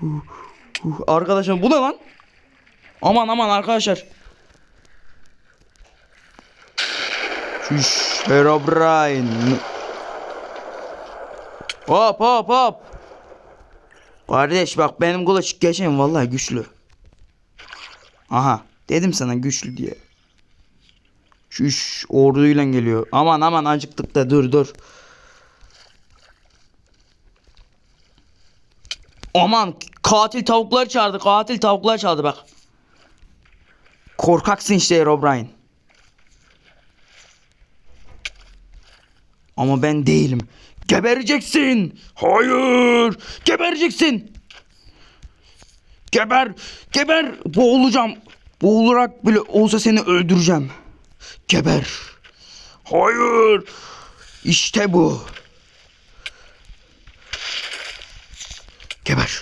Huh, huh. Arkadaşlar bu ne lan? Aman aman arkadaşlar. Şuş Herobrine. Hop hop hop. Kardeş bak benim kılıç geçen vallahi güçlü. Aha dedim sana güçlü diye. Şuş orduyla geliyor. Aman aman acıktık da dur dur. Aman katil tavukları çağırdı. Katil tavuklar çağırdı bak. Korkaksın işte Herobrine. Ama ben değilim. Gebereceksin. Hayır. Gebereceksin. Geber. Geber. Boğulacağım. Boğularak bile olsa seni öldüreceğim. Geber. Hayır. İşte bu. Geber.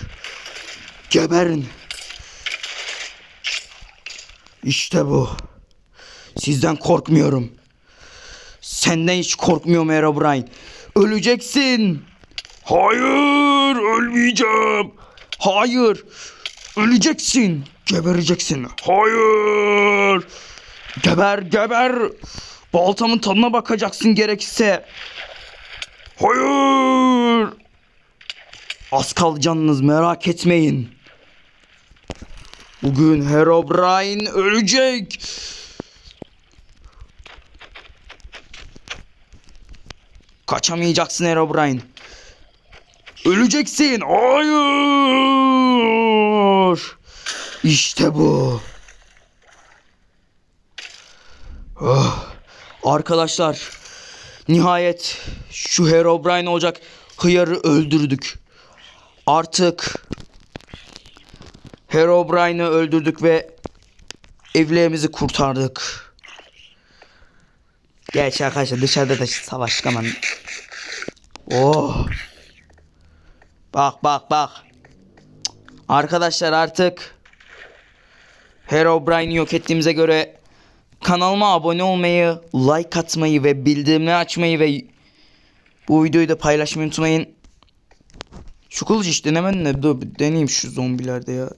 Geberin. İşte bu. Sizden korkmuyorum. Senden hiç korkmuyorum Herobrine. Öleceksin. Hayır, ölmeyeceğim. Hayır. Öleceksin. Gebereceksin. Hayır. Geber, geber. Baltamın tadına bakacaksın gerekirse. Hayır. Az kaldı canınız merak etmeyin. Bugün Herobrine ölecek. Kaçamayacaksın Herobrine. Öleceksin. Hayır. İşte bu. Oh. Arkadaşlar nihayet şu Herobrine olacak hıyarı öldürdük. Artık Herobrine'ı öldürdük ve evlerimizi kurtardık. Gerçi arkadaşlar dışarıda da savaş çıkamam. Oh. Bak bak bak. Arkadaşlar artık Herobrine'i yok ettiğimize göre kanalıma abone olmayı, like atmayı ve bildirimleri açmayı ve bu videoyu da paylaşmayı unutmayın. Şu kılıcı işte hemen ne dur deneyeyim şu zombilerde ya.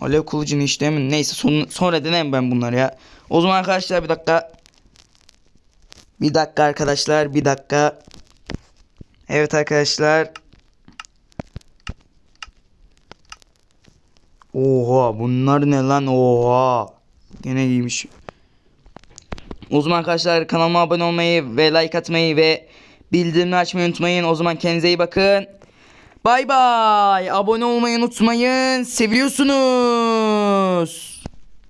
Alev kılıcını işte hemen neyse son, sonra deneyim ben bunları ya. O zaman arkadaşlar bir dakika. Bir dakika arkadaşlar bir dakika. Evet arkadaşlar. Oha bunlar ne lan oha. Gene giymiş. O zaman arkadaşlar kanalıma abone olmayı ve like atmayı ve bildirimleri açmayı unutmayın. O zaman kendinize iyi bakın. Bay bay. Abone olmayı unutmayın. Seviyorsunuz.